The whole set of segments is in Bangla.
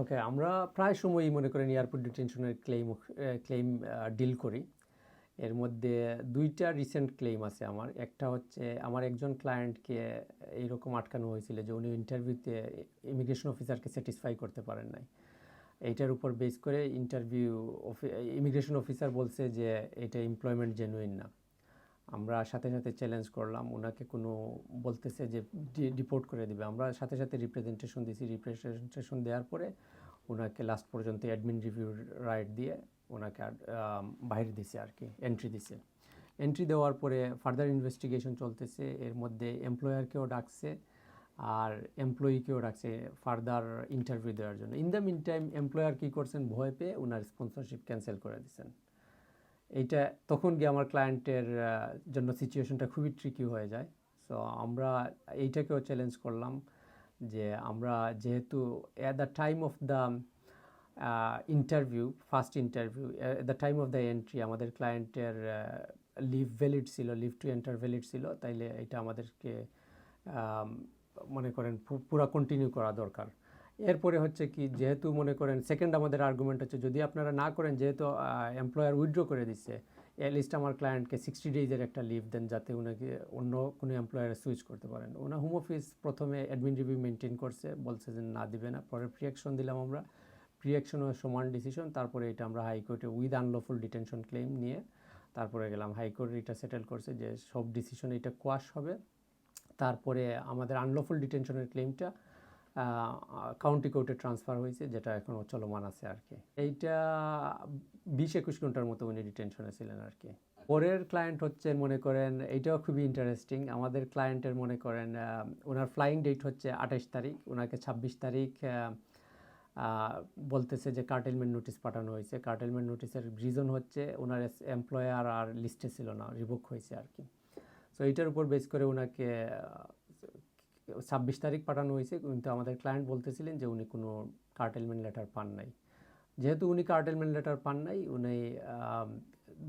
ওকে আমরা প্রায় সময়ই মনে করেন এয়ারপোর্ট ডিটেনশনের ক্লেম ক্লেম ডিল করি। এর মধ্যে দুইটা রিসেন্ট ক্লেম আছে আমার। একটা হচ্ছে আমার একজন ক্লায়েন্টকে এইরকম আটকানো হয়েছিল যে উনি ইন্টারভিউতে ইমিগ্রেশন অফিসারকে স্যাটিসফাই করতে পারেন নাই। এইটার উপর বেস করে ইন্টারভিউ ইমিগ্রেশন অফিসার বলছে যে এটা এমপ্লয়মেন্ট জেনুইন না। আমরা সাথে সাথে চ্যালেঞ্জ করলাম ওনাকে কোনো বলতেছে যে ডিপোর্ট করে দিবে। আমরা সাথে সাথে রিপ্রেজেন্টেশন দিয়েছি রিপ্রেজেন্টেশন দেওয়ার পরে ওনাকে লাস্ট পর্যন্ত অ্যাডমিন রিভিউ রাইট দিয়ে ওনাকে আর, বাইরে দিছে আর কি এন্ট্রি দিছে। এন্ট্রি দেওয়ার পরে ফার্দার ইনভেস্টিগেশন চলতেছে। এর মধ্যে এমপ্লয়ারকেও ডাকছে আর এমপ্লয়িকেও ডাকছে ফার্দার ইন্টারভিউ দেওয়ার জন্য। In the mean time employer কী করছেন ভয় পেয়ে ওনার স্পন্সরশিপ ক্যান্সেল করে দিয়েছেন এইটা তখন গিয়ে আমার ক্লায়েন্টের জন্য সিচুয়েশনটা খুবই ট্রিকি হয়ে যায়। সো আমরা এইটাকেও চ্যালেঞ্জ করলাম যে আমরা যেহেতু at the time of the interview first interview at the time of the entry আমাদের ক্লায়েন্টের লিভ ভ্যালিড ছিল লিভ টু এন্টার ভ্যালিড ছিল, তাইলে এটা আমাদেরকে মনে করেন পুরা কন্টিনিউ করা দরকার। এরপরে হচ্ছে কি, যেহেতু মনে করেন সেকেন্ড আমাদের আর্গুমেন্ট হচ্ছে যদি আপনারা না করেন, যেহেতু এমপ্লয়ার উইথড্র করে দিচ্ছে লিস্ট আমার ক্লায়েন্টকে সিক্সটি ডেজের একটা লিভ দেন যাতে ওনাকে অন্য কোনো এমপ্লয়ারে সুইচ করতে পারেন। ওনা হোম অফিস প্রথমে অ্যাডমিন রিভিউ মেনটেন করছে, বলছে যে না দিবে না, পরে প্রিয়াকশন দিলাম আমরা। প্রিয়াকশনও সমান ডিসিশন তারপরে এটা আমরা হাইকোর্টে উইথ আনলফুল ডিটেনশন ক্লেম নিয়ে তারপরে গেলাম। হাইকোর্ট এটা সেটেল করছে যে সব ডিসিশন এটা কোয়াশ হবে। তারপরে আমাদের আনলফুল ডিটেনশনের ক্লেমটা কাউন্টি কোর্টে ট্রান্সফার হয়েছে, যেটা এখনও চলমান আছে আর কি। এইটা বিশ একুশ ঘণ্টার মতো উনি ডিটেনশনে ছিলেন আর কি। পরের ক্লায়েন্ট হচ্ছে, মনে করেন এইটাও খুবই ইন্টারেস্টিং আমাদের ক্লায়েন্টের মনে করেন ওনার ফ্লাইং ডেট হচ্ছে আঠাশ তারিখ ওনাকে ছাব্বিশ তারিখ বলতেছে যে কার্টেলমেন্ট নোটিশ পাঠানো হয়েছে। কার্টেলমেন্ট নোটিসের রিজন হচ্ছে ওনার এমপ্লয়ার আর লিস্টে ছিল না রিভোক হয়েছে আর কি। সো এইটার উপর বেস করে ওনাকে ছাব্বিশ তারিখ পাঠানো হয়েছে, কিন্তু আমাদের ক্লায়েন্ট বলতেছিলেন যে উনি কোনো কার্টেলমেন্ট লেটার পান নাই। যেহেতু উনি কার্টেলমেন্ট লেটার পান নাই, উনি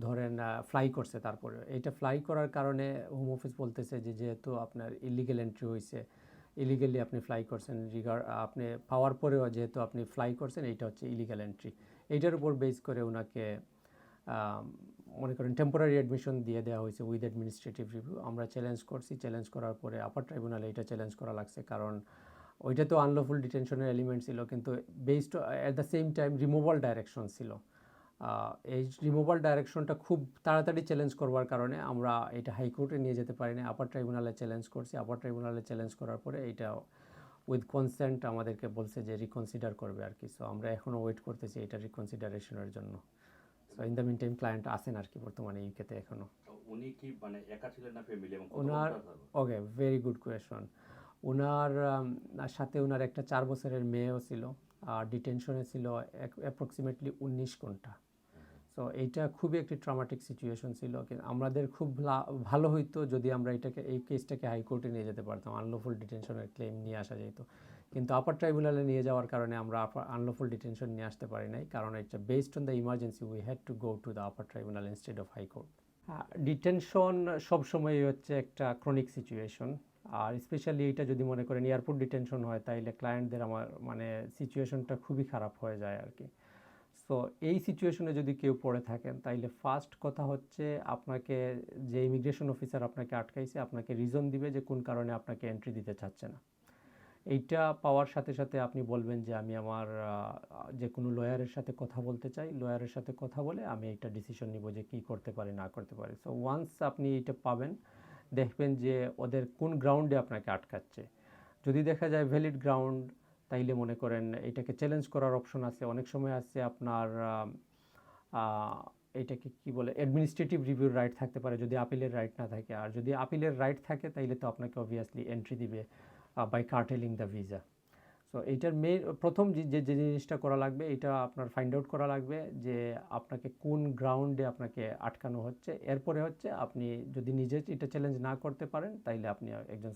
ধরেন ফ্লাই করছে তারপরে। এটা ফ্লাই করার কারণে হোম অফিস বলতেছে যে যেহেতু আপনার ইলিগেল এন্ট্রি হয়েছে ইলিগেলি আপনি ফ্লাই করছেন রিগার আপনি পাওয়ার পরেও যেহেতু আপনি ফ্লাই করছেন, এইটা হচ্ছে ইলিগাল এন্ট্রি এইটার উপর বেস করে ওনাকে মনে করেন টেম্পোরারি অ্যাডমিশন দিয়ে দেওয়া হয়েছে উইথ অ্যাডমিনিস্ট্রেটিভ রিভিউ আমরা চ্যালেঞ্জ করছি চ্যালেঞ্জ করার পরে আপার ট্রাইব্যুনালে এটা চ্যালেঞ্জ করা লাগছে, কারণ ওইটা তো আনলফুল ডিটেনশনের এলিমেন্ট ছিল, কিন্তু based at the same time removal direction ছিল। এই রিমুভাল ডাইরেকশনটা খুব তাড়াতাড়ি চ্যালেঞ্জ করবার কারণে আমরা এটা হাইকোর্টে নিয়ে যেতে পারিনি। আপার ট্রাইব্যুনালে চ্যালেঞ্জ করছি। আপার ট্রাইব্যুনালে চ্যালেঞ্জ করার পরে এটা উইথ কনসেন্ট আমাদেরকে বলছে যে রিকনসিডার করবে আর কি। সো আমরা এখনও ওয়েট করতেছি এটা রিকনসিডারেশনের জন্য। So in the meantime client আছেন আর কি বর্তমানে ইউকেতে এখনও তো উনি কি মানে একা ছিলেন না ফ্যামিলি এবং ওনার ওকে ভেরি গুড কোয়েশন ওনার সাথে ওনার একটা চার বছরের মেয়েও ছিল আর ডিটেনশনে ছিল অ্যাপ্রক্সিমেটলি উনিশ ঘণ্টা। সো এইটা খুবই একটি ট্রমাটিক সিচুয়েশন ছিল। কিন্তু আমাদের খুব ভালো হইতো যদি আমরা এটাকে এই কেসটাকে হাইকোর্টে নিয়ে যেতে পারতাম আনলফুল ডিটেনশনের ক্লেম নিয়ে আসা যেত কিন্তু আপার ট্রাইব্যুনালে নিয়ে যাওয়ার কারণে আমরা আনলফুল ডিটেনশন নিয়ে আসতে পারি নাই। কারণ এটা based on the emergency we had to go to the upper tribunal instead of high court detention সবসময় হচ্ছে একটা ক্রনিক সিচুয়েশন আর স্পেশালি এটা যদি মনে করেন এয়ারপোর্ট ডিটেনশন হয়, তাইলে ক্লায়েন্টদের আমার মানে সিচুয়েশনটা খুবই খারাপ হয়ে যায় আর কি সো এই সিচুয়েশনে যদি কেউ পড়ে থাকেন, তাইলে ফার্স্ট কথা হচ্ছে আপনাকে, যে ইমিগ্রেশন অফিসার আপনাকে আটকাইছে, আপনাকে রিজন দিবে যে কোন কারণে আপনাকে এন্ট্রি দিতে চাচ্ছে না। এইটা পাওয়ার সাথে সাথে আপনি বলবেন যে আমি আমার যে কোনো লয়ারের সাথে কথা বলতে চাই, লয়ারের সাথে কথা বলে আমি এটা ডিসিশন নিব যে কি করতে পারি, না করতে পারি। সো ওয়ান্স আপনি এটা পাবেন, দেখবেন যে ওদের কোন গ্রাউন্ডে আপনাকে আটকাচ্ছে। যদি দেখা যায় ভ্যালিড গ্রাউন্ড তাইলে মনে করেন এটাকে চ্যালেঞ্জ করার অপশন আছে। অনেক সময় আছে আপনার এটাকে কি বলে অ্যাডমিনিস্ট্রেটিভ রিভিউর রাইট থাকতে পারে, যদি আপিলের রাইট না থাকে। আর যদি আপিলের রাইট থাকে, তাইলে তো আপনাকে অবভিয়াসলি এন্ট্রি দিবে। By curtailing the visa so এইটার মেন প্রথম যে যে জিনিসটা করা লাগবে এটা আপনার ফাইন্ড আউট করা লাগবে যে আপনাকে কোন গ্রাউন্ডে আপনাকে আটকানো হচ্ছে। এরপরে হচ্ছে আপনি যদি নিজে এটা চ্যালেঞ্জ না করতে পারেন, তাইলে আপনি একজন